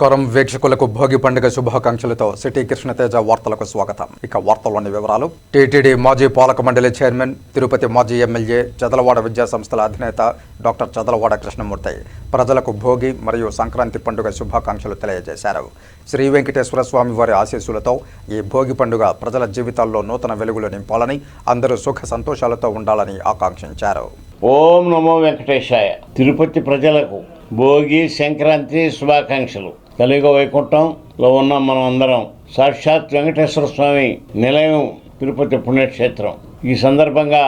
నమస్కారం. వీక్షకులకు భోగి పండుగ శుభాకాంక్షలతో సిటీ కృష్ణతేజ వార్తలకు స్వాగతం. ఇక వార్తల్లోని వివరాలు. టీటీడీ మాజీ పాలక మండలి చైర్మన్ తిరుపతి మాజీ ఎమ్మెల్యే చదలవాడ విద్యా సంస్థల అధినేత డాక్టర్ చదలవాడ కృష్ణమూర్తి ప్రజలకు భోగి మరియు సంక్రాంతి పండుగ శుభాకాంక్షలు తెలియజేశారు. శ్రీ వెంకటేశ్వర స్వామి వారి ఆశీస్సులతో ఈ భోగి పండుగ ప్రజల జీవితాల్లో నూతన వెలుగులు నింపాలని అందరూ సుఖ సంతోషాలతో ఉండాలని ఆకాంక్షించారు. ఓం నమో వెంకటేశాయ. తిరుపతి ప్రజలకు భోగి సంక్రాంతి శుభాకాంక్షలు. కలియుగ వైకుంఠంలో ఉన్న మనం అందరం సాక్షాత్ వెంకటేశ్వర స్వామి నిలయం తిరుపతి పుణ్యక్షేత్రం. ఈ సందర్భంగా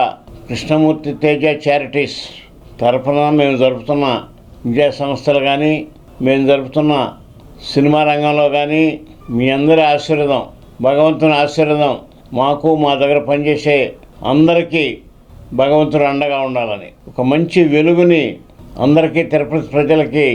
కృష్ణమూర్తి తేజ చారిటీస్ తరఫున మేము జరుపుతున్న విద్యా సంస్థలు కానీ మేము జరుపుతున్న సినిమా రంగంలో కానీ మీ అందరి ఆశీర్వాదం భగవంతుని ఆశీర్వాదం మాకు మా దగ్గర పనిచేసే అందరికీ భగవంతుడు అండగా ఉండాలని ఒక మంచి వెలుగుని అందరికీ తిరుపతి ప్రజలకి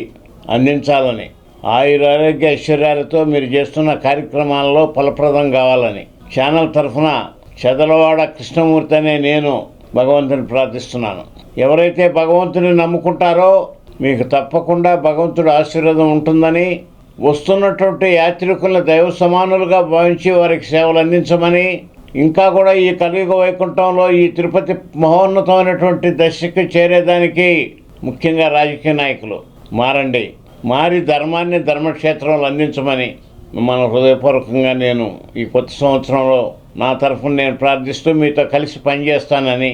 అందించాలని ఆయురారోగ్య ఐశ్వర్యాలతో మీరు చేస్తున్న కార్యక్రమాలలో ఫలప్రదం కావాలని. ఛానల్ తరఫున చెదలవాడ కృష్ణమూర్తి అనే నేను భగవంతుని ప్రార్థిస్తున్నాను. ఎవరైతే భగవంతుని నమ్ముకుంటారో మీకు తప్పకుండా భగవంతుడు ఆశీర్వాదం ఉంటుందని వస్తున్నటువంటి యాత్రికులను దైవ సమానులుగా భావించి వారికి సేవలు అందించమని ఇంకా కూడా ఈ కలియుగ వైకుంఠంలో ఈ తిరుపతి మహోన్నతమైనటువంటి దశకు చేరేదానికి ముఖ్యంగా రాజకీయ నాయకులు. మారండి. మారి ధర్మాన్ని ధర్మక్షేత్రంలో అందించమని మిమ్మల్ని హృదయపూర్వకంగా నేను ఈ కొత్త సంవత్సరంలో నా తరఫున నేను ప్రార్థిస్తూ మీతో కలిసి పనిచేస్తానని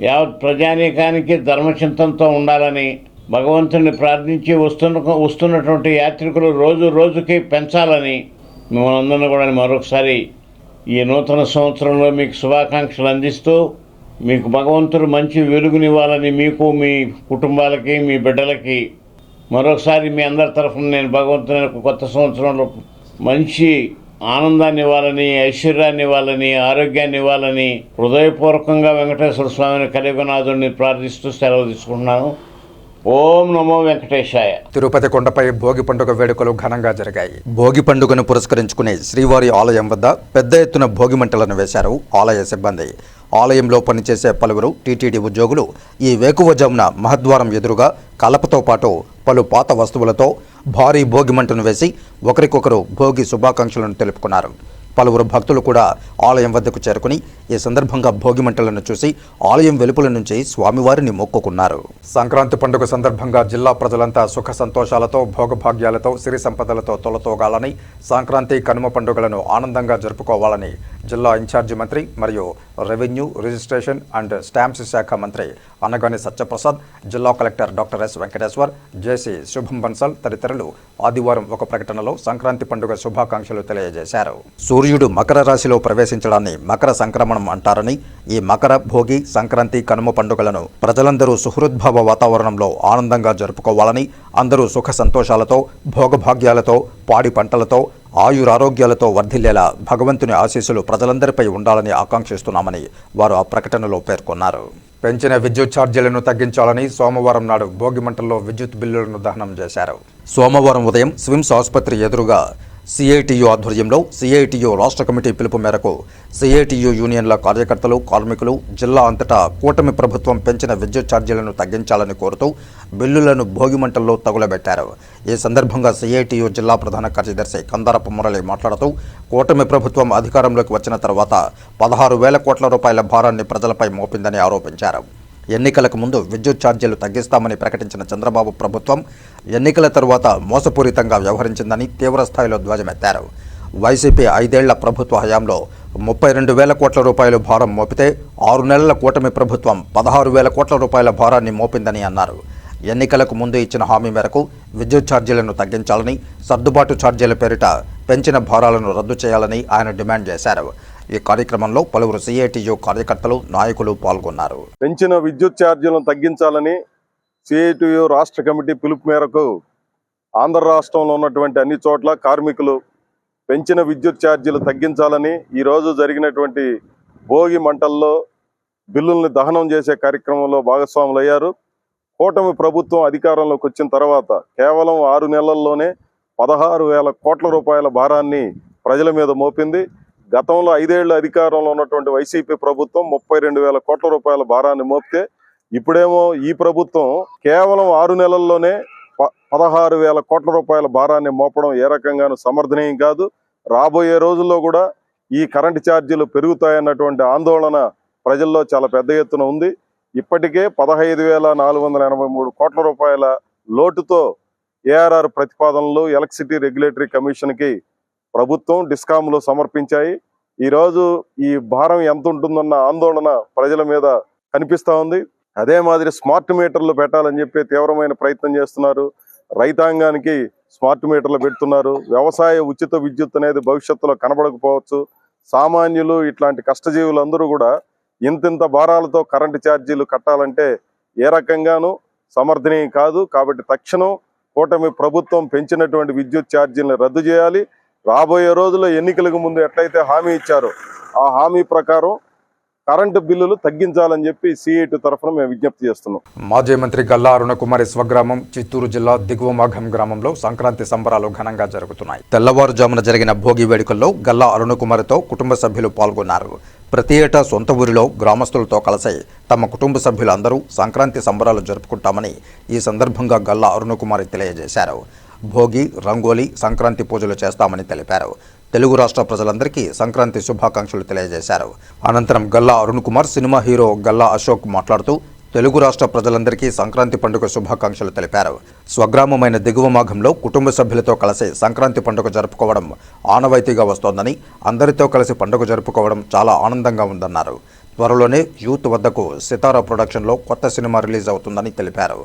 యావత్ ప్రజానీకానికి ధర్మచింతనతో ఉండాలని భగవంతుని ప్రార్థించి వస్తున్న వస్తున్నటువంటి యాత్రికులు రోజు రోజుకి పెంచాలని మిమ్మల్ని అందరినీ కూడా మరొకసారి ఈ నూతన సంవత్సరంలో మీకు శుభాకాంక్షలు అందిస్తూ మీకు భగవంతుడు మంచి వెలుగునివ్వాలని మీకు మీ కుటుంబాలకి మీ బిడ్డలకి మరొకసారి మీ అందరి తరఫున నేను భగవంతుని కొత్త సంవత్సరంలో మంచి ఆనందాన్ని ఇవ్వాలని ఐశ్వర్యాన్ని ఇవ్వాలని ఆరోగ్యాన్ని ఇవ్వాలని హృదయపూర్వకంగా వెంకటేశ్వర స్వామిని కలియుగనాథుడిని ప్రార్థిస్తూ సెలవు తీసుకుంటున్నాను. ఓం నమో వెంకటేశాయ. తిరుపతి కొండపై భోగి పండుగ వేడుకలు ఘనంగా జరిగాయి. భోగి పండుగను పురస్కరించుకునే శ్రీవారి ఆలయం వద్ద పెద్ద ఎత్తున భోగి మంటలను వేశారు ఆలయ సిబ్బంది. ఆలయంలో పనిచేసే పలువురు టీటీడీ ఉద్యోగులు ఈ వేకువజామున మహద్వారం ఎదురుగా కలపతో పాటు పలు పాత వస్తువులతో భారీ భోగి మంటను వేసి ఒకరికొకరు భోగి శుభాకాంక్షలను తెలుపుకున్నారు. పలువురు భక్తులు కూడా ఆలయం వద్దకు చేరుకుని ఈ సందర్భంగా భోగి మంటలను చూసి ఆలయం వెలుపల నుంచి స్వామివారిని మొక్కుకున్నారు. సంక్రాంతి పండుగ సందర్భంగా జిల్లా ప్రజలంతా సుఖ సంతోషాలతో భోగభాగ్యాలతో సిరి సంపదలతో తొలతోగాలని సంక్రాంతి కనుమ పండుగలను ఆనందంగా జరుపుకోవాలని జిల్లా ఇన్ఛార్జి మంత్రి మరియు రెవెన్యూ రిజిస్ట్రేషన్ అండ్ స్టాంప్స్ శాఖ మంత్రి అనగాని సత్యప్రసాద్ జిల్లా collector doctor S Venkateshwar JC Shubham Bansal తదితరులు ఆదివారం ఒక ప్రకటనలో సంక్రాంతి పండుగ శుభాకాంక్షలు తెలియజేశారు. సూర్యుడు మకర రాశిలో ప్రవేశించడాన్ని మకర సంక్రమణం అంటారని ఈ మకర భోగి సంక్రాంతి కనుమ పండుగలను ప్రజలందరూ సుహృద్భావ వాతావరణంలో ఆనందంగా జరుపుకోవాలని అందరూ సుఖ సంతోషాలతో భోగభాగ్యాలతో పాడి పంటలతో ఆయురారోగ్యాలతో వర్ధిల్లేలా భగవంతుని ఆశీస్సులు ప్రజలందరిపై ఉండాలని ఆకాంక్షిస్తున్నామని వారు ఆ ప్రకటనలో పేర్కొన్నారు. పెంచిన విద్యుత్ ఛార్జీలను తగ్గించాలని సోమవారం నాడు భోగి మంటల్లో విద్యుత్ బిల్లులను దహనం చేశారు. సోమవారం ఉదయం స్విమ్స్ ఆసుపత్రి ఎదురుగా సిఐటియు ఆధ్వర్యంలో సిఐటియు రాష్ట్ర కమిటీ పిలుపు మేరకు సిఐటియు యూనియన్ల కార్యకర్తలు కార్మికులు జిల్లా అంతటా కూటమి ప్రభుత్వం పెంచిన విద్యుత్ ఛార్జీలను తగ్గించాలని కోరుతూ బిల్లులను భోగిమంటల్లో తగులబెట్టారు. ఈ సందర్భంగా సిఐటియు జిల్లా ప్రధాన కార్యదర్శి కందారపు మురళి మాట్లాడుతూ కూటమి ప్రభుత్వం అధికారంలోకి వచ్చిన తర్వాత పదహారు వేల కోట్ల రూపాయల భారాన్ని ప్రజలపై మోపిందని ఆరోపించారు. ఎన్నికలకు ముందు విద్యుత్ ఛార్జీలు తగ్గిస్తామని ప్రకటించిన చంద్రబాబు ప్రభుత్వం ఎన్నికల తరువాత మోసపూరితంగా వ్యవహరించిందని తీవ్రస్థాయిలో ధ్వజమెత్తారు. వైసీపీ ఐదేళ్ళ ప్రభుత్వ హయాంలో ముప్పై రెండు వేల కోట్ల రూపాయలు భారం మోపితే ఆరు నెలల కూటమి ప్రభుత్వం పదహారు వేల కోట్ల రూపాయల భారాన్ని మోపిందని అన్నారు. ఎన్నికలకు ముందు ఇచ్చిన హామీ మేరకు విద్యుత్ ఛార్జీలను తగ్గించాలని సర్దుబాటు ఛార్జీల పేరిట పెంచిన భారాలను రద్దు చేయాలని ఆయన డిమాండ్ చేశారు. ఈ కార్యక్రమంలో పలువురు సిఐటియు కార్యకర్తలు నాయకులు పాల్గొన్నారు. పెంచిన విద్యుత్ ఛార్జీలను తగ్గించాలని సిఐటియు రాష్ట్ర కమిటీ పిలుపు మేరకు ఆంధ్ర రాష్ట్రంలో ఉన్నటువంటి అన్ని చోట్ల కార్మికులు పెంచిన విద్యుత్ ఛార్జీలు తగ్గించాలని ఈరోజు జరిగినటువంటి భోగి మంటల్లో బిల్లుల్ని దహనం చేసే కార్యక్రమంలో భాగస్వాములు అయ్యారు కూటమి ప్రభుత్వం అధికారంలోకి వచ్చిన తర్వాత కేవలం ఆరు నెలల్లోనే పదహారు వేల కోట్ల రూపాయల భారాన్ని ప్రజల మీద మోపింది. గతంలో ఐదేళ్ళ అధికారంలో ఉన్నటువంటి వైసీపీ ప్రభుత్వం ముప్పై రెండు వేల కోట్ల రూపాయల భారాన్ని మోపితే ఇప్పుడేమో ఈ ప్రభుత్వం కేవలం ఆరు నెలల్లోనే ప- పదహారు వేల కోట్ల రూపాయల భారాన్ని మోపడం ఏ రకంగానూ సమర్థనీయం కాదు. రాబోయే రోజుల్లో కూడా ఈ కరెంటు ఛార్జీలు పెరుగుతాయన్నటువంటి ఆందోళన ప్రజల్లో చాలా పెద్ద ఎత్తున ఉంది. ఇప్పటికే పదహైదు వేల నాలుగు వందల ఎనభై మూడు కోట్ల రూపాయల లోటుతో ఏఆర్ఆర్ ప్రతిపాదనలు ఎలక్ట్రిసిటీ రెగ్యులేటరీ కమిషన్కి ప్రభుత్వం డిస్కాంలు సమర్పించాయి. ఈ రోజు ఈ భారం ఎంత ఉంటుందన్న ఆందోళన ప్రజల మీద కనిపిస్తూ ఉంది. అదే మాదిరి స్మార్ట్ మీటర్లు పెట్టాలని చెప్పి తీవ్రమైన ప్రయత్నం చేస్తున్నారు. రైతాంగానికి స్మార్ట్ మీటర్లు పెడుతున్నారు. వ్యవసాయ ఉచిత విద్యుత్ అనేది భవిష్యత్తులో కనబడకపోవచ్చు. సామాన్యులు ఇట్లాంటి కష్టజీవులందరూ కూడా ఇంతింత భారాలతో కరెంటు ఛార్జీలు కట్టాలంటే ఏ రకంగానూ సమర్థనీయం కాదు. కాబట్టి తక్షణం కూటమి ప్రభుత్వం పెంచినటువంటి విద్యుత్ ఛార్జీలను రద్దు చేయాలి. రాబోయే రోజుల్లో ఎన్నికలకు ముందు ఎట్లయితే హామీ ఇచ్చారో ఆ హామీ ప్రకారం కరెంటు బిల్లులు తగ్గించాలని చెప్పి సిఐటి తరఫున మేము విజ్ఞప్తి చేస్తున్నాం. మాజీ మంత్రి గల్లా అరుణకుమారి స్వగ్రామం చిత్తూరు జిల్లా దిగువమాఘం గ్రామంలో సంక్రాంతి సంబరాలు ఘనంగా జరుగుతున్నాయి. తెల్లవారుజామున జరిగిన భోగి వేడుకల్లో గల్లా అరుణకుమారితో కుటుంబ సభ్యులు పాల్గొన్నారు. ప్రతి ఏటా సొంత ఊరిలో గ్రామస్తులతో కలిసి తమ కుటుంబ సభ్యులందరూ సంక్రాంతి సంబరాలు జరుపుకుంటామని ఈ సందర్భంగా గల్లా అరుణకుమారి తెలియజేశారు. భోగి రంగోలీ సంక్రాంతి పూజలు చేస్తామని తెలిపారు. తెలుగు రాష్ట్ర ప్రజలందరికీ సంక్రాంతి శుభాకాంక్షలు తెలియజేశారు. అనంతరం గల్లా అరుణ్ కుమార్ సినిమా హీరో గల్లా అశోక్ మాట్లాడుతూ తెలుగు రాష్ట్ర ప్రజలందరికీ సంక్రాంతి పండుగ శుభాకాంక్షలు తెలిపారు. స్వగ్రామమైన దిగువ మాఘంలో కుటుంబ సభ్యులతో కలిసి సంక్రాంతి పండుగ జరుపుకోవడం ఆనవాయితీగా వస్తోందని అందరితో కలిసి పండుగ జరుపుకోవడం చాలా ఆనందంగా ఉందన్నారు. త్వరలోనే యూత్ వద్దకు సితారా ప్రొడక్షన్లో కొత్త సినిమా రిలీజ్ అవుతుందని తెలిపారు.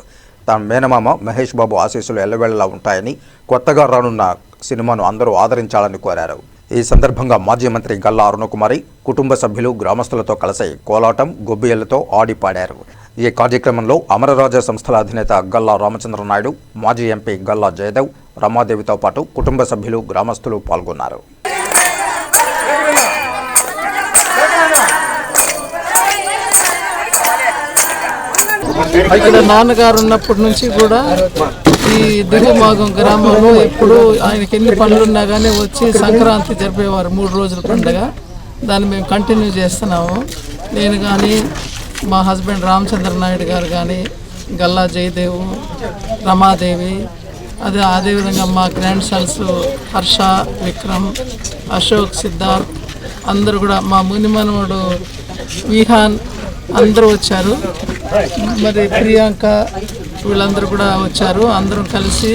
తన మేనమామ మహేష్ బాబు ఆశీస్సులు ఎల్లవేళలా ఉంటాయని కొత్తగా రానున్న సినిమాను అందరూ ఆదరించాలని కోరారు. ఈ సందర్భంగా మాజీ మంత్రి గల్లా అరుణకుమారి కుటుంబ సభ్యులు గ్రామస్తులతో కలిసి కోలాటం గొబ్బియలతో ఆడిపాడారు. ఈ కార్యక్రమంలో అమరరాజా సంస్థల అధినేత గల్లా రామచంద్ర నాయుడు మాజీ ఎంపీ గల్లా జయదేవ్ రమాదేవితో పాటు కుటుంబ సభ్యులు గ్రామస్తులు పాల్గొన్నారు. ఇక్కడ నాన్నగారు ఉన్నప్పటి నుంచి కూడా ఈ దిగుమాగం గ్రామంలో ఎప్పుడు ఆయనకి ఎన్ని పనులు ఉన్నా కానీ వచ్చి సంక్రాంతి జరిపేవారు మూడు రోజుల పండుగ. దాన్ని మేము కంటిన్యూ చేస్తున్నాము. నేను కానీ మా హస్బెండ్ రామచంద్ర నాయుడు గారు కానీ గల్లా జయదేవు రమాదేవి అదే అదేవిధంగా మా గ్రాండ్ సన్స్ హర్ష విక్రమ్ అశోక్ సిద్ధార్థ్ అందరూ కూడా మా మునిమనవుడు విహాన్ అందరూ వచ్చారు. మరి ప్రియాంక వీళ్ళందరూ కూడా వచ్చారు. అందరం కలిసి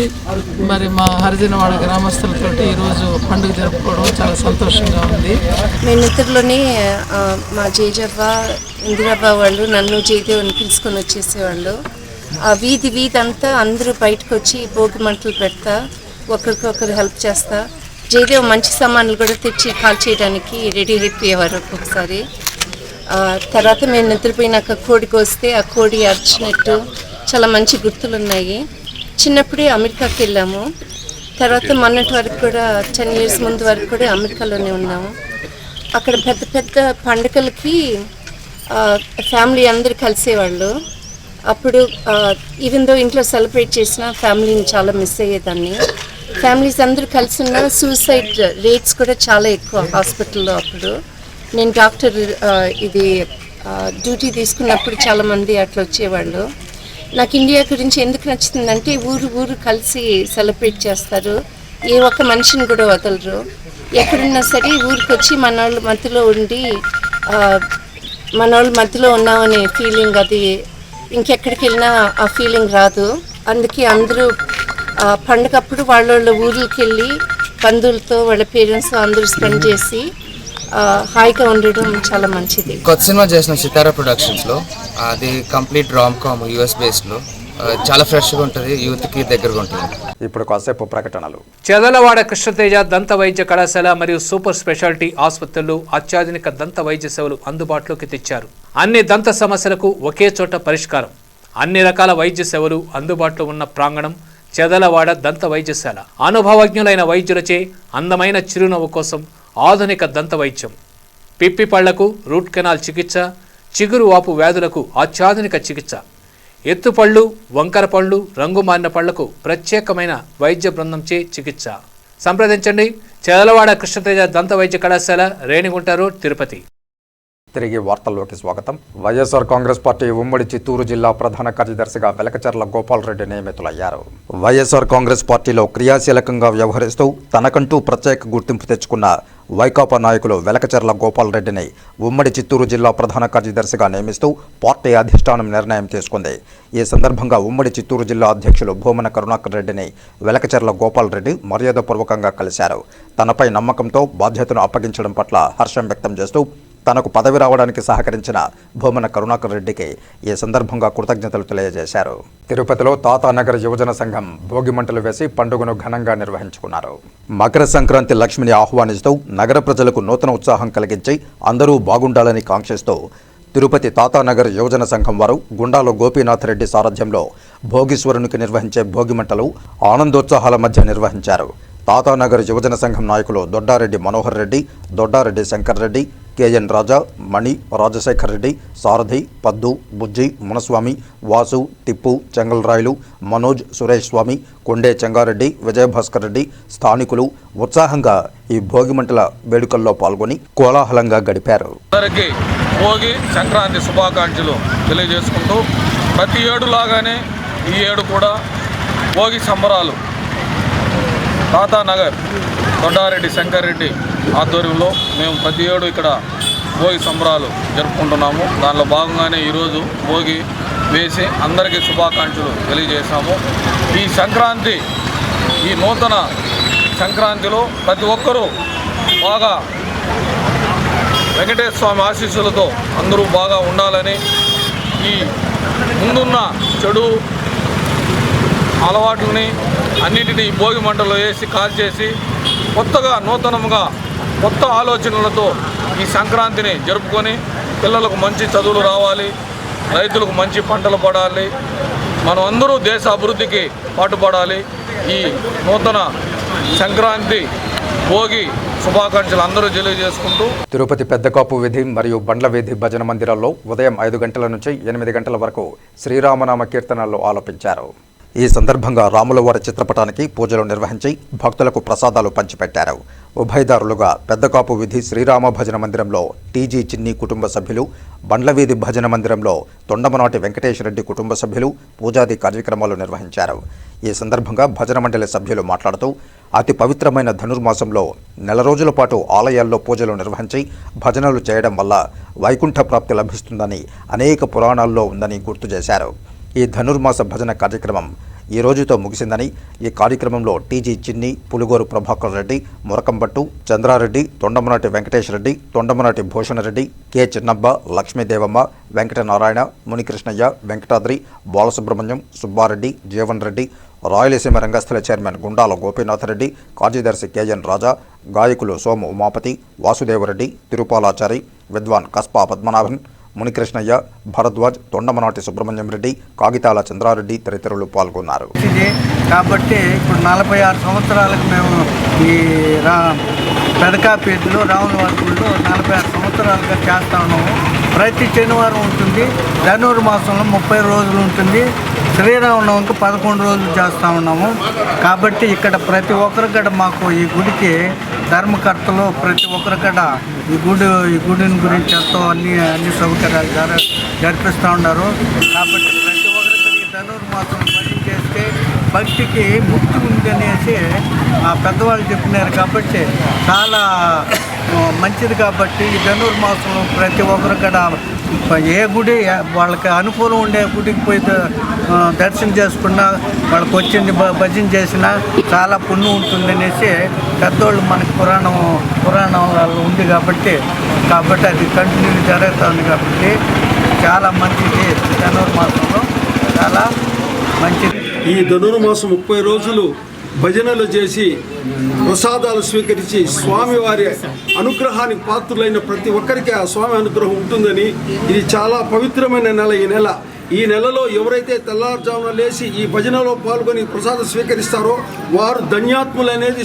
మరి మా హరిజనవాడ గ్రామస్తులతో ఈరోజు పండుగ జరుపుకోవడం చాలా సంతోషంగా ఉంది. నేను నిద్రలోనే మా జేజవ్వ ఇందిరాబా వాళ్ళు నన్ను జయదేవుని పిలుచుకొని వచ్చేసేవాళ్ళు. ఆ వీధి వీధి అంతా అందరూ బయటకు వచ్చి భోగి మంటలు పెడతా ఒకరికొకరు హెల్ప్ చేస్తా. జయదేవ్ మంచి సామాన్లు కూడా తెచ్చి కాల్ చేయడానికి రెడీ అయిపోయేవారు ఒక్కొక్కసారి. తర్వాత మేము నిద్రపోయినాక కోడి కోస్తే ఆ కోడి అరిచినట్టు చాలా మంచి గుర్తులు ఉన్నాయి చిన్నప్పుడే అమెరికాకి వెళ్ళాము. తర్వాత మొన్నటి వరకు కూడా టెన్ ఇయర్స్ ముందు వరకు కూడా అమెరికాలోనే ఉన్నాము. అక్కడ పెద్ద పెద్ద పండుగలకి ఫ్యామిలీ అందరు కలిసేవాళ్ళు. అప్పుడు ఈవెన్ దో ఇంట్లో సెలబ్రేట్ చేసిన ఫ్యామిలీని చాలా మిస్ అయ్యేదాన్ని. ఫ్యామిలీస్ అందరూ కలిసి ఉన్న సూసైడ్ రేట్స్ కూడా చాలా ఎక్కువ హాస్పిటల్లో అప్పుడు. నేను డాక్టర్ ఇది డ్యూటీ తీసుకున్నప్పుడు చాలామంది అట్లా వచ్చేవాళ్ళు. నాకు ఇండియా గురించి ఎందుకు నచ్చుతుందంటే ఊరు ఊరు కలిసి సెలబ్రేట్ చేస్తారు. ఏ ఒక్క మనిషిని కూడా వదలరు. ఎక్కడున్నా సరే ఊరికి వచ్చి మన వాళ్ళ మధ్యలో ఉండి మన వాళ్ళ మధ్యలో ఉన్నామనే ఫీలింగ్ అది ఇంకెక్కడికి వెళ్ళినా ఆ ఫీలింగ్ రాదు. అందుకే అందరూ పండగప్పుడు వాళ్ళ వాళ్ళ ఊర్లకి వెళ్ళి బంధువులతో వాళ్ళ పేరెంట్స్ అందరూ స్పెండ్ చేసి హాయిగా ఉండడం చాలా మంచిది. కొత్త సినిమా చేసిన సితారా ప్రొడక్షన్స్లో అది కంప్లీట్ రామ్ కామ్ యూఎస్ బేస్డ్లో ఆ, చాలా ఫ్రెష్గా ఉంటుంది యూత్కి దగ్గరగా ఉంటుంది. ఇప్పుడు కాసేపు ప్రకటనలు. చెదలవాడ కృష్ణతేజ దంత వైద్య కళాశాల మరియు సూపర్ స్పెషాలిటీ ఆసుపత్రులు అత్యాధునిక దంత వైద్య సేవలు అందుబాటులోకి తెచ్చారు. అన్ని దంత సమస్యలకు ఒకే చోట పరిష్కారం. అన్ని రకాల వైద్య సేవలు అందుబాటులో ఉన్న ప్రాంగణం చెదలవాడ దంత వైద్యశాల. అనుభవజ్ఞులైన వైద్యులచే అందమైన చిరునవ్వు కోసం ఆధునిక దంత వైద్యం పిప్పి పళ్ళకు రూట్ కెనాల్ చికిత్స చిగురు వాపు వ్యాధులకు అత్యాధునిక చికిత్స. ఎత్తుపళ్ళు వంకర పళ్ళు రంగు మారిన పళ్ళకు ప్రత్యేకమైన వైద్య బృందంచే చికిత్స. సంప్రదించండి. చెదలవాడ కృష్ణతేజ దంత వైద్య కళాశాల రేణిగుంట రోడ్ తిరుపతి. తిరిగి వార్తల్లోకి స్వాగతం. వైఎస్ఆర్ కాంగ్రెస్ పార్టీ ఉమ్మడి చిత్తూరు జిల్లా ప్రధాన కార్యదర్శిగా వెలకచర్ల గోపాలరెడ్డి నియమితులయ్యారు. వైఎస్ఆర్ కాంగ్రెస్ పార్టీలో క్రియాశీలకంగా వ్యవహరిస్తూ తనకంటూ ప్రత్యేక గుర్తింపు తెచ్చుకున్న వైకాపా నాయకులు వెలకచర్ల గోపాల్రెడ్డిని ఉమ్మడి చిత్తూరు జిల్లా ప్రధాన కార్యదర్శిగా నియమిస్తూ పార్టీ అధిష్టానం నిర్ణయం తీసుకుంది ఈ సందర్భంగా ఉమ్మడి చిత్తూరు జిల్లా అధ్యక్షులు భూమన కరుణాకర్ రెడ్డిని వెలకచర్ల గోపాలరెడ్డి మర్యాదపూర్వకంగా కలిశారు. తనపై నమ్మకంతో బాధ్యతను అప్పగించడం పట్ల హర్షం వ్యక్తం చేస్తూ తనకు పదవి రావడానికి సహకరించిన భూమన కరుణాకర్ రెడ్డికి ఈ సందర్భంగా కృతజ్ఞతలు తెలియజేశారు. తిరుపతిలో తాతానగర్ యువజన సంఘం భోగి మంటలు వేసి పండుగను ఘనంగా నిర్వహించుకున్నారు. మకర సంక్రాంతి లక్ష్మిని ఆహ్వానిస్తూ నగర ప్రజలకు నూతన ఉత్సాహం కలిగించి అందరూ బాగుండాలని కాంక్షిస్తూ తిరుపతి తాతానగర్ యువజన సంఘం వారు గుండాలో గోపీనాథ్ రెడ్డి సారథ్యంలో భోగీశ్వరునికి నిర్వహించే భోగి మంటలు ఆనందోత్సాహాల మధ్య నిర్వహించారు. తాతానగర్ యువజన సంఘం నాయకులు దొడ్డారెడ్డి మనోహర్ రెడ్డి దొడ్డారెడ్డి శంకర్ రెడ్డి కేఎన్ రాజా మణి రాజశేఖర్ రెడ్డి సారథి పద్దు బుజ్జి మునస్వామి వాసు తిప్పు చెంగల్రాయలు మనోజ్ సురేష్ స్వామి కొండే చెంగారెడ్డి విజయభాస్కర్ రెడ్డి స్థానికులు ఉత్సాహంగా ఈ భోగిమంటల వేడుకల్లో పాల్గొని కోలాహలంగా గడిపారు. అందరికీ భోగి సంక్రాంతి శుభాకాంక్షలు తెలియజేసుకుంటూ ప్రతి ఏడు లాగానే ఈ ఏడు కూడా భోగి సంబరాలు. తాతానగర్ కొండారెడ్డి శంకర్ రెడ్డి ఆధ్వర్యంలో మేము ప్రతి ఏడు ఇక్కడ భోగి సంబరాలు జరుపుకుంటున్నాము. దానిలో భాగంగానే ఈరోజు భోగి వేసి అందరికీ శుభాకాంక్షలు తెలియజేశాము. ఈ సంక్రాంతి ఈ నూతన సంక్రాంతిలో ప్రతి ఒక్కరూ బాగా వెంకటేశ్వర స్వామి ఆశీస్సులతో అందరూ బాగా ఉండాలని ఈ ముందున్న చెడు అలవాట్లని అన్నిటినీ భోగి మంటలో వేసి కాల్చేసి కొత్తగా నూతనంగా కొత్త ఆలోచనలతో ఈ సంక్రాంతిని జరుపుకొని పిల్లలకు మంచి చదువులు రావాలి రైతులకు మంచి పంటలు పడాలి మనం అందరూ దేశ అభివృద్ధికి పాటుపడాలి. ఈ నూతన సంక్రాంతి భోగి శుభాకాంక్షలు అందరూ తెలియజేసుకుంటూ తిరుపతి పెద్దకాపు విధి మరియు బండ్ల వీధి భజన మందిరాల్లో ఉదయం ఐదు గంటల నుంచి ఎనిమిది గంటల వరకు శ్రీరామనామ కీర్తనలు ఆలపించారు. ఈ సందర్భంగా రాములవారి చిత్రపటానికి పూజలు నిర్వహించి భక్తులకు ప్రసాదాలు పంచిపెట్టారు. ఉభయదారులుగా పెద్దకాపు వీధి శ్రీరామ భజన మందిరంలో టీజీ చిన్ని కుటుంబ సభ్యులు బండ్లవీధి భజన మందిరంలో తొండమనాటి వెంకటేశ్వరరెడ్డి కుటుంబ సభ్యులు పూజాది కార్యక్రమాలు నిర్వహించారు. ఈ సందర్భంగా భజన మండలి సభ్యులు మాట్లాడుతూ అతి పవిత్రమైన ధనుర్మాసంలో నెల రోజుల పాటు ఆలయాల్లో పూజలు నిర్వహించి భజనలు చేయడం వల్ల వైకుంఠ ప్రాప్తి లభిస్తుందని అనేక పురాణాల్లో ఉందని గుర్తు చేశారు. ఈ ధనుర్మాస భజన కార్యక్రమం ఈ రోజుతో ముగిసిందని ఈ కార్యక్రమంలో టీజీ చిన్ని పులుగోరు ప్రభాకర్ రెడ్డి మురకంబట్టు చంద్రారెడ్డి తొండమనాటి వెంకటేశ్వరరెడ్డి తొండమనాటి భూషణరెడ్డి కె చిన్నబ్బ లక్ష్మీదేవమ్మ వెంకటనారాయణ మునికృష్ణయ్య వెంకటాద్రి బాలసుబ్రహ్మణ్యం సుబ్బారెడ్డి జీవన్ రెడ్డి రాయలసీమ రంగస్థల చైర్మన్ గుండాల గోపీనాథరెడ్డి కార్యదర్శి కేఎన్ రాజా గాయకులు సోము ఉమాపతి వాసుదేవరెడ్డి తిరుపాలాచారి విద్వాన్ కస్పా పద్మనాభన్ మునికృష్ణయ్య భరద్వాజ్ తొండమనాటి సుబ్రహ్మణ్యం రెడ్డి కాగితాల చంద్రారెడ్డి తదితరులు పాల్గొన్నారు. ఇది కాబట్టి ఇప్పుడు నలభై ఆరు సంవత్సరాలకు మేము ఈ రా పెదకాపేటలో రాముల వారిలో నలభై ఆరు సంవత్సరాలుగా చేస్తా ఉన్నాము. ప్రతి శనివారం ఉంటుంది జనవరి మాసంలో ముప్పై రోజులు ఉంటుంది. శ్రీరామనవమికి పదకొండు రోజులు చేస్తూ ఉన్నాము. కాబట్టి ఇక్కడ ప్రతి ఒక్కరికడ మాకు ఈ గుడికి ధర్మకర్తలు ప్రతి ఒక్కరికడ ఈ గుడి ఈ గుడిని గురించి ఎంతో అన్ని అన్ని సౌకర్యాలు జర జరిపిస్తూ ఉన్నారు. కాబట్టి ప్రతి ఒక్కరికి ఈ ధనుర్మాసం పని చేస్తే భక్తికి ముక్తి ఉంది అనేసి ఆ పెద్దవాళ్ళు చెప్పినారు కాబట్టి చాలా మంచిది కాబట్టి ఈ ధనుర్మాసం ప్రతి ఒక్కరు కూడా ఏ గుడి వాళ్ళకి అనుకూలం ఉండే గుడికి పోయి దర్శనం చేసుకున్నా వాళ్ళకి వచ్చింది భ- భజన చేసినా చాలా పుణ్యం ఉంటుంది అనేసి పెద్దోళ్ళు మనకి పురాణం పురాణాలలో ఉంది కాబట్టి కాబట్టి అది కంటిన్యూ జరుగుతుంది కాబట్టి చాలా మంచిది. ధనుర్మాసంలో చాలా మంచిది. ఈ ధనుర్మాసం ముప్పై రోజులు భజనలు చేసి ప్రసాదాలు స్వీకరించి స్వామివారి అనుగ్రహానికి పాత్రులైన ప్రతి ఒక్కరికి ఆ స్వామి అనుగ్రహం ఉంటుందని. ఇది చాలా పవిత్రమైన నెల ఈ నెల. ఈ నెలలో ఎవరైతే తెల్లారుజామున లేచి ఈ భజనలో పాల్గొని ప్రసాదం స్వీకరిస్తారో వారు ధన్యాత్ములు అనేది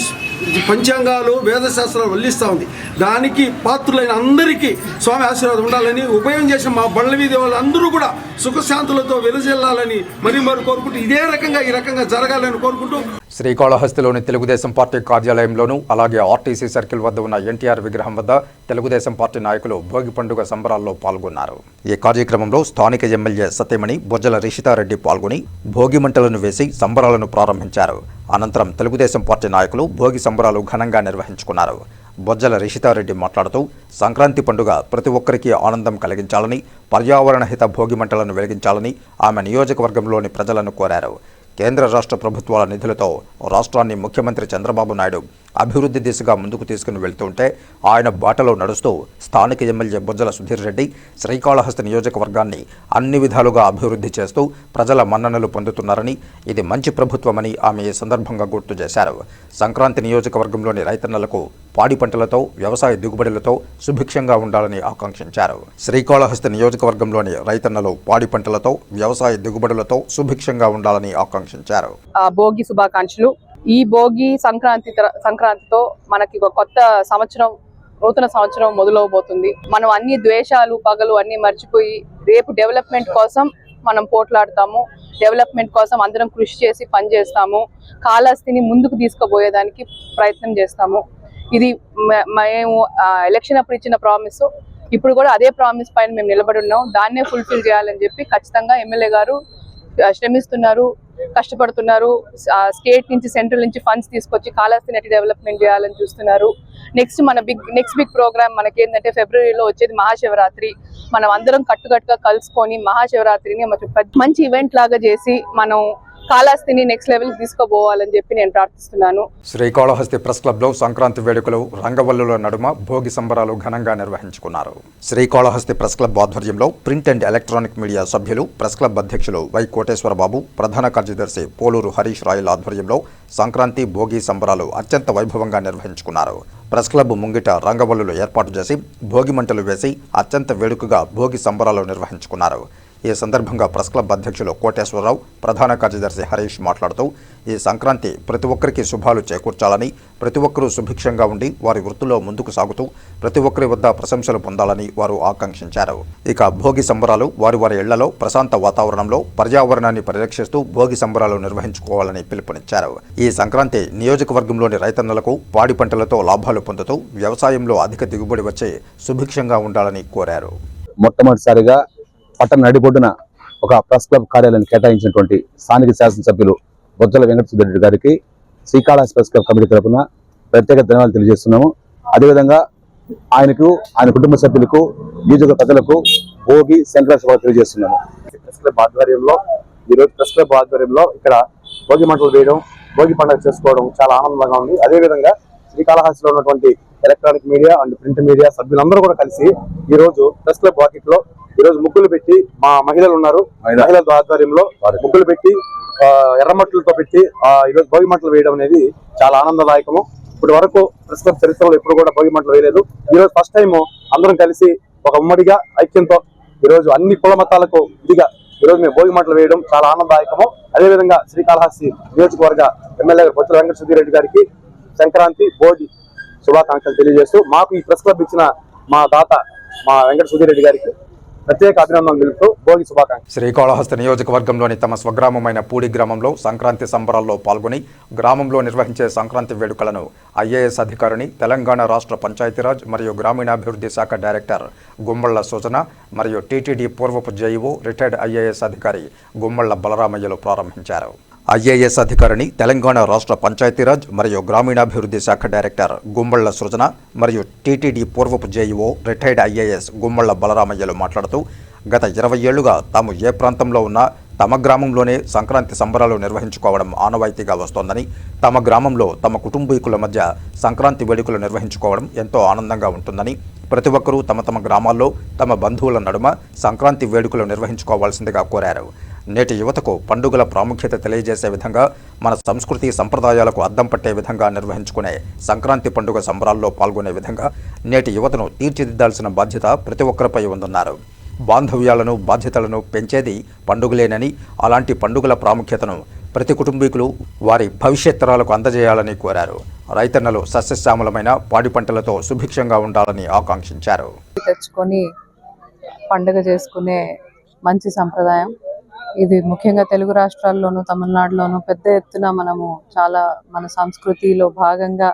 పంచాంగాలు వేదశాస్త్రాలు వల్లిస్తూ ఉంది. దానికి పాత్రులైన అందరికీ స్వామి ఆశీర్వాదం ఉండాలని ఉపయోగం చేసిన మా బండ్ల వీధి వాళ్ళందరూ కూడా సుఖశాంతులతో వెలుజెల్లాలని మరి మరి కోరుకుంటూ ఇదే రకంగా ఈ రకంగా జరగాలని కోరుకుంటూ శ్రీకాళహస్తిలోని తెలుగుదేశం పార్టీ కార్యాలయంలోనూ అలాగే ఆర్టీసీ సర్కిల్ వద్ద ఉన్న ఎన్టీఆర్ విగ్రహం వద్ద తెలుగుదేశం పార్టీ నాయకులు భోగి పండుగ సంబరాల్లో పాల్గొన్నారు. ఈ కార్యక్రమంలో స్థానిక ఎమ్మెల్యే సత్యమణి బొజ్జల రిషితారెడ్డి పాల్గొని భోగి మంటలను వేసి సంబరాలను ప్రారంభించారు. అనంతరం తెలుగుదేశం పార్టీ నాయకులు భోగి సంబరాలు ఘనంగా నిర్వహించుకున్నారు. బొజ్జల రిషితారెడ్డి మాట్లాడుతూ సంక్రాంతి పండుగ ప్రతి ఒక్కరికి ఆనందం కలిగించాలని పర్యావరణ హిత భోగి మంటలను వెలిగించాలని ఆమె నియోజకవర్గంలోని ప్రజలను కోరారు. కేంద్ర రాష్ట్ర ప్రభుత్వాల నిధులతో రాష్ట్రాన్ని ముఖ్యమంత్రి చంద్రబాబు నాయుడు అభివృద్ధి దిశగా ముందుకు తీసుకుని వెళ్తుంటే ఆయన బాటలో నడుస్తూ స్థానిక ఎమ్మెల్యే బుజ్జల సుధీర్ రెడ్డి శ్రీకాళహస్తి నియోజకవర్గాన్ని అన్ని విధాలుగా అభివృద్ధి చేస్తూ ప్రజల మన్ననలు పొందుతున్నారని ఇది మంచి ప్రభుత్వమని ఆమె ఈ సందర్భంగా గుర్తు చేశారు. సంక్రాంతి నియోజకవర్గంలోని రైతన్నలకు పాడి పంటలతో వ్యవసాయ దిగుబడులతో సుభిక్షంగా ఉండాలని ఆకాంక్షించారు. శ్రీకాళహస్తి నియోజకవర్గంలోని రైతన్నలు పాడి పంటలతో వ్యవసాయ దిగుబడులతో సుభిక్షంగా ఉండాలని ఆకాంక్షించారు. భోగి శుభాకాంక్షలు. ఈ భోగి సంక్రాంతి తర- సంక్రాంతితో మనకి ఒక కొత్త సంవత్సరం నూతన సంవత్సరం మొదలవబోతుంది. మనం అన్ని ద్వేషాలు పగలు అన్ని మర్చిపోయి రేపు డెవలప్మెంట్ కోసం మనం పోట్లాడతాము. డెవలప్మెంట్ కోసం అందరం కృషి చేసి పనిచేస్తాము కాళహస్తిని ముందుకు తీసుకుపోయేదానికి ప్రయత్నం చేస్తాము. ఇది మేము ఎలక్షన్ అప్పుడు ఇచ్చిన ప్రామిస్ ఇప్పుడు కూడా అదే ప్రామిస్ పైన మేము నిలబడి ఉన్నాం. దాన్నే ఫుల్ఫిల్ చేయాలని చెప్పి ఖచ్చితంగా ఎమ్మెల్యే గారు శ్రమిస్తున్నారు కష్టపడుతున్నారు స్టేట్ నుంచి సెంట్రల్ నుంచి ఫండ్స్ తీసుకొచ్చి కాళహస్తి నెట్ డెవలప్మెంట్ చేయాలని చూస్తున్నారు. నెక్స్ట్ మన బిగ్ నెక్స్ట్ బిగ్ ప్రోగ్రామ్ మనకి ఏంటంటే ఫిబ్రవరిలో వచ్చేది మహాశివరాత్రి. మనం అందరం కట్టుకట్టుగా కలుసుకొని మహాశివరాత్రిని మంచి ఈవెంట్ లాగా చేసి మనం కాళహస్తిని నెక్స్ట్ లెవెల్ తీసుకుపోవాలని చెప్పి నేను ప్రార్థిస్తున్నాను. శ్రీకాళహస్తి ప్రెస్ క్లబ్లో సంక్రాంతి వేడుకలు రంగవల్లుల నడుమ భోగి సంబరాలు ఘనంగా నిర్వహించుకున్నారు. శ్రీకాళహస్తి ప్రెస్ క్లబ్ ఆధ్వర్యంలో ప్రింట్ అండ్ ఎలక్ట్రానిక్ మీడియా సభ్యులు ప్రెస్ క్లబ్ అధ్యక్షులు వై కోటేశ్వరబాబు ప్రధాన కార్యదర్శి పోలూరు హరీష్ రాయల్ ఆధ్వర్యంలో సంక్రాంతి భోగి సంబరాలు అత్యంత వైభవంగా నిర్వహించుకున్నారు. ప్రెస్ క్లబ్ ముంగిట రంగవల్లులు ఏర్పాటు చేసి భోగి మంటలు వేసి అత్యంత వేడుకగా భోగి సంబరాలు నిర్వహించుకున్నారు. ఈ సందర్భంగా ప్రెస్ క్లబ్ అధ్యక్షులు కోటేశ్వరరావు ప్రధాన కార్యదర్శి హరీష్ మాట్లాడుతూ ఈ సంక్రాంతి ప్రతి ఒక్కరికి శుభాలు చేకూర్చాలని ప్రతి ఒక్కరూ సుభిక్షంగా ఉండి వారి వృత్తిలో ముందుకు సాగుతూ ప్రతి ఒక్కరి వద్ద ప్రశంసలు పొందాలని వారు ఆకాంక్షించారు. ఇక భోగి సంబరాలు వారి వారి ఇళ్ళలో ప్రశాంత వాతావరణంలో పర్యావరణాన్ని పరిరక్షిస్తూ భోగి సంబరాలు నిర్వహించుకోవాలని పిలుపునిచ్చారు. ఈ సంక్రాంతి నియోజకవర్గంలోని రైతన్నలకు పాడి పంటలతో లాభాలు పొందుతూ వ్యవసాయంలో అధిక దిగుబడి వచ్చే సుభిక్షంగా ఉండాలని కోరారు. మొట్టమొదటిసారిగా పట్టణ నడిబొడ్డున ఒక ప్రెస్ క్లబ్ కార్యాలయాన్ని కేటాయించినటువంటి స్థానిక శాసనసభ్యులు బొజ్జల వెంకట గారికి శ్రీకాళహస్తి ప్రెస్ క్లబ్ కమిటీ తరఫున ప్రత్యేక ధన్యవాదాలు తెలియజేస్తున్నాము. అదేవిధంగా ఆయనకు ఆయన కుటుంబ సభ్యులకు నియోజక ప్రజలకు భోగి సెంట్రల్ శుభాకాంక్షలు తెలియజేస్తున్నాము. ప్రెస్ క్లబ్ ఆధ్వర్యంలో ఈరోజు ప్రెస్ క్లబ్ ఆధ్వర్యంలో ఇక్కడ భోగి మంటలు వేయడం భోగి పండుగ చేసుకోవడం చాలా ఆనందంగా ఉంది. అదేవిధంగా శ్రీకాళహస్తిలో ఉన్నటువంటి electronic media and print media సభ్యులందరూ కూడా కలిసి ఈ రోజు ప్రెస్ క్లబ్ వాకిట్లో ఈ రోజు ముగ్గులు పెట్టి మా మహిళలు ఉన్నారు. మహిళల ఆధ్వర్యంలో ముగ్గులు పెట్టి ఆ, ఎర్రమట్లతో పెట్టి ఆ, ఈ రోజు భోగి మంటలు వేయడం అనేది చాలా ఆనందదాయకము. ఇప్పటి వరకు ప్రెస్ క్లబ్ చరిత్రలో ఎప్పుడు కూడా భోగి మంటలు వేయలేదు. ఈ రోజు ఫస్ట్ టైం అందరం కలిసి ఒక ఉమ్మడిగా ఐక్యంతో ఈ రోజు అన్ని కుల మతాలకు ఇదిగా ఈ రోజు మేము భోగి మంటలు వేయడం చాలా ఆనందదాయకము. అదేవిధంగా శ్రీకాళహస్తి నియోజకవర్గ ఎమ్మెల్యే గారు బొత్తుల వెంకట సుధీర్ రెడ్డి గారికి సంక్రాంతి భోగి శుభాకాంక్షలు తెలియజేస్తూ మాకు ఈ ప్రెస్ క్లబ్ ఇచ్చిన మా దాత మా వెంకట సుధీర్ రెడ్డి గారికి ప్రత్యేక అభినందనలు తెలుపుతూ భోగి శుభాకాంక్షలు. శ్రీకాళహస్తి నియోజకవర్గంలోని తమ స్వగ్రామమైన పూడి గ్రామంలో సంక్రాంతి సంబరాల్లో పాల్గొని గ్రామంలో నిర్వహించే సంక్రాంతి వేడుకలను ఐఏఎస్ అధికారిని తెలంగాణ రాష్ట్ర పంచాయతీరాజ్ మరియు గ్రామీణాభివృద్ధి శాఖ డైరెక్టర్ గుమ్మళ్ళ సూచన మరియు టీటీడీ పూర్వపు జేఈఓ రిటైర్డ్ ఐఏఎస్ అధికారి గుమ్మళ్ళ బలరామయ్యలు ప్రారంభించారు. ఐఏఎస్ అధికారిని తెలంగాణ రాష్ట్ర పంచాయతీరాజ్ మరియు గ్రామీణాభివృద్ధి శాఖ డైరెక్టర్ గుమ్మళ్ళ సృజన మరియు టీటీడీ పూర్వపు జేఈఓ రిటైర్డ్ ఐఏఎస్ గుమ్మళ్ళ బలరామయ్యలు మాట్లాడుతూ గత ఇరవై ఏళ్ళుగా తాము ఏ ప్రాంతంలో ఉన్నా తమ గ్రామంలోనే సంక్రాంతి సంబరాలు నిర్వహించుకోవడం ఆనవాయితీగా వస్తోందని తమ గ్రామంలో తమ కుటుంబీకుల మధ్య సంక్రాంతి వేడుకలు నిర్వహించుకోవడం ఎంతో ఆనందంగా ఉంటుందని ప్రతి ఒక్కరూ తమ తమ గ్రామాల్లో తమ బంధువుల నడుమ సంక్రాంతి వేడుకలు నిర్వహించుకోవాల్సిందిగా కోరారు. నేటి యువతకు పండుగల ప్రాముఖ్యత తెలియజేసే విధంగా మన సంస్కృతి సంప్రదాయాలకు అద్దం పట్టే విధంగా నిర్వహించుకునే సంక్రాంతి పండుగ సంబరాల్లో పాల్గొనే విధంగా నేటి యువతను తీర్చిదిద్దాల్సిన బాధ్యత ప్రతి ఒక్కరిపై ఉందన్నారు. బాంధవ్యాలను బాధ్యతలను పెంచేది పండుగలేనని అలాంటి పండుగల ప్రాముఖ్యతను ప్రతి కుటుంబీకులు వారి భవిష్యత్ తరాలకు అందజేయాలని కోరారు. రైతన్నలు సస్యశ్యామలమైన పాడి పంటలతో సుభిక్షంగా ఉండాలని ఆకాంక్షించారు. తెచ్చుకొని పండుగ చేసుకునే మంచి సంప్రదాయం ఇది ముఖ్యంగా తెలుగు రాష్ట్రాల్లోనూ తమిళనాడులోనూ పెద్ద ఎత్తున మనము చాలా మన సంస్కృతిలో భాగంగా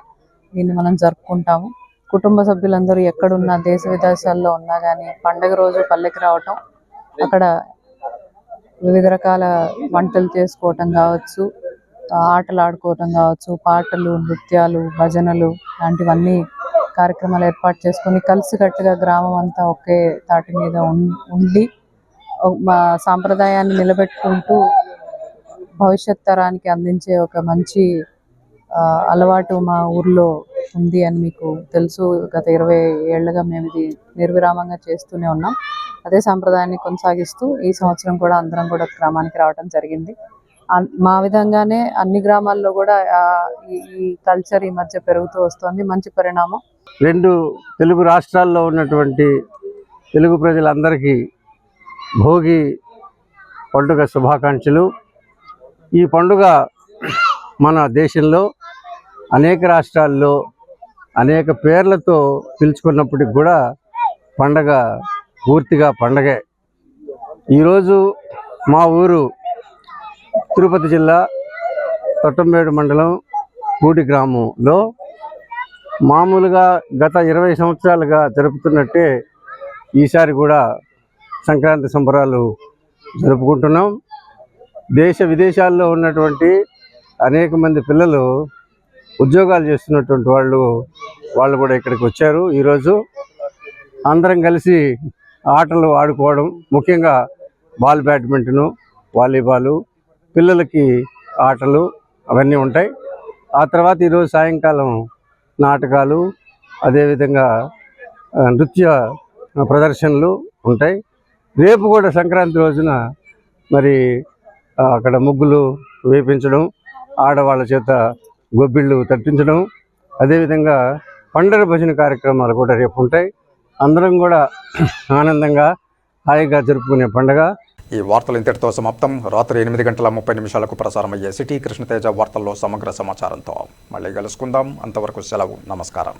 దీన్ని మనం జరుపుకుంటాము. కుటుంబ సభ్యులందరూ ఎక్కడున్నా దేశ విదేశాల్లో ఉన్నా కానీ పండగ రోజు పల్లెకి రావటం అక్కడ వివిధ రకాల వంటలు చేసుకోవటం కావచ్చు ఆటలు ఆడుకోవటం కావచ్చు పాటలు నృత్యాలు భజనలు లాంటివన్నీ కార్యక్రమాలు ఏర్పాటు చేసుకొని కలిసికట్టుగా గ్రామం అంతా ఒకే తాటి మీద ఉం- ఉండి సాంప్రదాయాన్ని నిలబెట్టుకుంటూ భవిష్యత్ తరానికి అందించే ఒక మంచి అలవాటు మా ఊర్లో ఉంది అని మీకు తెలుసు. గత ఇరవై ఏళ్ళగా మేము ఇది నిర్విరామంగా చేస్తూనే ఉన్నాం. అదే సాంప్రదాయాన్ని కొనసాగిస్తూ ఈ సంవత్సరం కూడా అందరం కూడా గ్రామానికి రావడం జరిగింది. మా విధంగానే అన్ని గ్రామాల్లో కూడా ఈ ఈ కల్చర్ ఈ మధ్య పెరుగుతూ వస్తుంది. మంచి పరిణామం. రెండు తెలుగు రాష్ట్రాల్లో ఉన్నటువంటి తెలుగు ప్రజలందరికీ భోగి పండుగ శుభాకాంక్షలు. ఈ పండుగ మన దేశంలో అనేక రాష్ట్రాల్లో అనేక పేర్లతో పిలుచుకున్నప్పటికి కూడా పండగ పూర్తిగా పండగే. ఈరోజు మా ఊరు తిరుపతి జిల్లా తొట్టంబేడు మండలం పూడి గ్రామంలో మామూలుగా గత ఇరవై సంవత్సరాలుగా జరుపుతున్నట్టే ఈసారి కూడా సంక్రాంతి సంబరాలు జరుపుకుంటున్నాం. దేశ విదేశాల్లో ఉన్నటువంటి అనేక మంది పిల్లలు ఉద్యోగాలు చేస్తున్నటువంటి వాళ్ళు వాళ్ళు కూడా ఇక్కడికి వచ్చారు. ఈరోజు అందరం కలిసి ఆటలు ఆడుకోవడం ముఖ్యంగా బాల్ బ్యాడ్మింటను వాలీబాలు పిల్లలకి ఆటలు అవన్నీ ఉంటాయి. ఆ తర్వాత ఈరోజు సాయంకాలం నాటకాలు అదేవిధంగా నృత్య ప్రదర్శనలు ఉంటాయి. రేపు కూడా సంక్రాంతి రోజున మరి అక్కడ ముగ్గులు వేపించడం ఆడవాళ్ళ చేత గొబ్బిళ్ళు తట్టించడం అదేవిధంగా పండగ భజన కార్యక్రమాలు కూడా రేపు ఉంటాయి. అందరం కూడా ఆనందంగా హాయిగా జరుపుకునే పండగ. ఈ వార్తలు ఇంతటితో సమాప్తం. రాత్రి ఎనిమిది గంటల ముప్పై నిమిషాలకు ప్రసారమయ్యే సిటీ కృష్ణతేజ వార్తల్లో సమగ్ర సమాచారంతో మళ్ళీ కలుసుకుందాం. అంతవరకు సెలవు నమస్కారం.